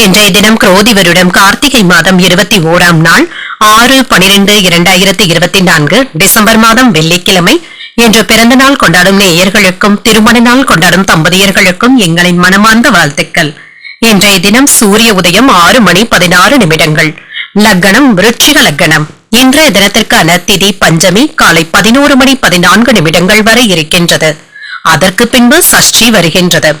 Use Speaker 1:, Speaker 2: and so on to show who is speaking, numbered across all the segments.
Speaker 1: இன்றைய தினம் குரோதி வருடம் கார்த்திகை மாதம் இருபத்தி ஓராம் நாள் ஆறு பனிரெண்டு இரண்டாயிரத்தி இருபத்தி நான்கு டிசம்பர் மாதம் வெள்ளிக்கிழமை. இன்று பிறந்த நாள் கொண்டாடும் நேயர்களுக்கும் திருமண நாள் கொண்டாடும் தம்பதியர்களுக்கும் எங்களின் மனமார்ந்த வாழ்த்துக்கள். இன்றைய தினம் சூரிய உதயம் ஆறு மணி பதினாறு நிமிடங்கள். லக்னம் விருட்சிக லக்னம் இன்றைய தினத்திற்கான திதி பஞ்சமி காலை பதினோரு மணி பதினான்கு நிமிடங்கள் வரை இருக்கின்றது. அதற்கு பின்பு சஷ்டி வருகின்றது.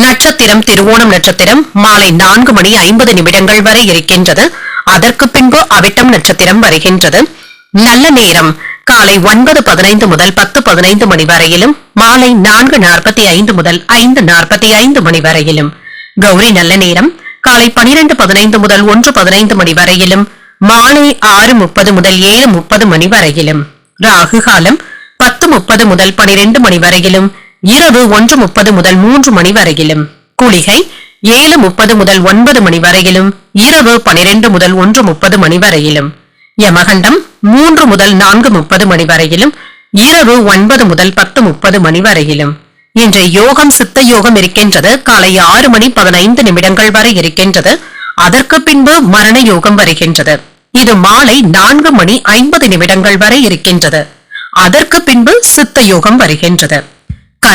Speaker 1: நட்சத்திரம் திருவோணம் நட்சத்திரம் மாலை நான்கு மணி ஐம்பது நிமிடங்கள் வரை இருக்கின்றது. அதற்கு பின்பு அவிட்டம் நட்சத்திரம் வருகின்றது. நல்ல நேரம். காலை ஒன்பது பதினைந்து முதல் பத்து பதினைந்து மணி வரையிலும் மாலை நான்கு நாற்பத்தி ஐந்து முதல் ஐந்து நாற்பத்தி ஐந்து மணி வரையிலும். கௌரி நல்ல நேரம். காலை பனிரெண்டு பதினைந்து முதல் ஒன்று பதினைந்து மணி வரையிலும் மாலை ஆறு முப்பது முதல் ஏழு முப்பது மணி வரையிலும். ராகு காலம் பத்து முப்பது முதல் பனிரெண்டு மணி வரையிலும் இரவு ஒன்று முப்பது முதல் மூன்று மணி வரையிலும். குளிகை ஏழு முப்பது முதல் ஒன்பது மணி வரையிலும். இரவு பனிரெண்டு முதல் ஒன்று முப்பது மணி வரையிலும். யமகண்டம் மூன்று முதல் நான்கு முப்பது மணி வரையிலும். இரவு ஒன்பது முதல் பத்து முப்பது மணி வரையிலும். இன்று யோகம் சித்த யோகம் இருக்கின்றது. காலை ஆறு மணி பதினைந்து நிமிடங்கள் வரை இருக்கின்றது. அதற்கு பின்பு மரண யோகம் வருகின்றது. இது மாலை நான்கு மணி ஐம்பது நிமிடங்கள் வரை இருக்கின்றது. அதற்கு பின்பு சித்த யோகம் வருகின்றது.